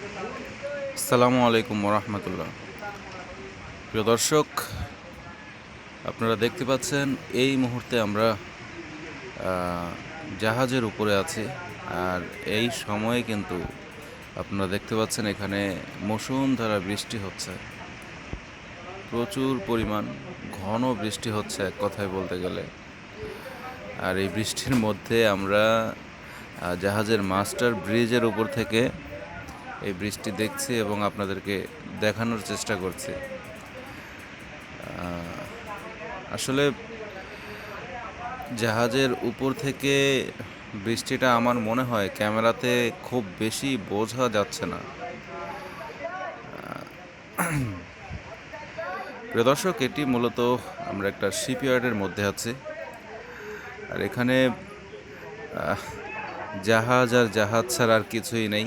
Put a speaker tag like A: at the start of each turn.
A: আসসালামু আলাইকুম রহমতুল্লাহ প্রিয় দর্শক, আপনারা দেখতে পাচ্ছেন, এই মুহূর্তে আমরা জাহাজের উপরে আছি। আর এই সময়ে কিন্তু আপনারা দেখতে পাচ্ছেন, এখানে মৌসুমধারা বৃষ্টি হচ্ছে। প্রচুর পরিমাণ ঘন বৃষ্টি হচ্ছে এক কথায় বলতে গেলে। আর এই বৃষ্টির মধ্যে আমরা জাহাজের মাস্টার ব্রিজের উপর থেকে এই বৃষ্টি দেখছি এবং আপনাদেরকে দেখানোর চেষ্টা করছি। আসলে জাহাজের উপর থেকে বৃষ্টিটা আমার মনে হয় ক্যামেরাতে খুব বেশি বোঝা যাচ্ছে না। প্রিয় দর্শক, এটি মূলত আমরা একটা শিপইয়ার্ডের মধ্যে আছি। আর এখানে জাহাজ আর জাহাজ ছাড়া আর কিছুই নেই।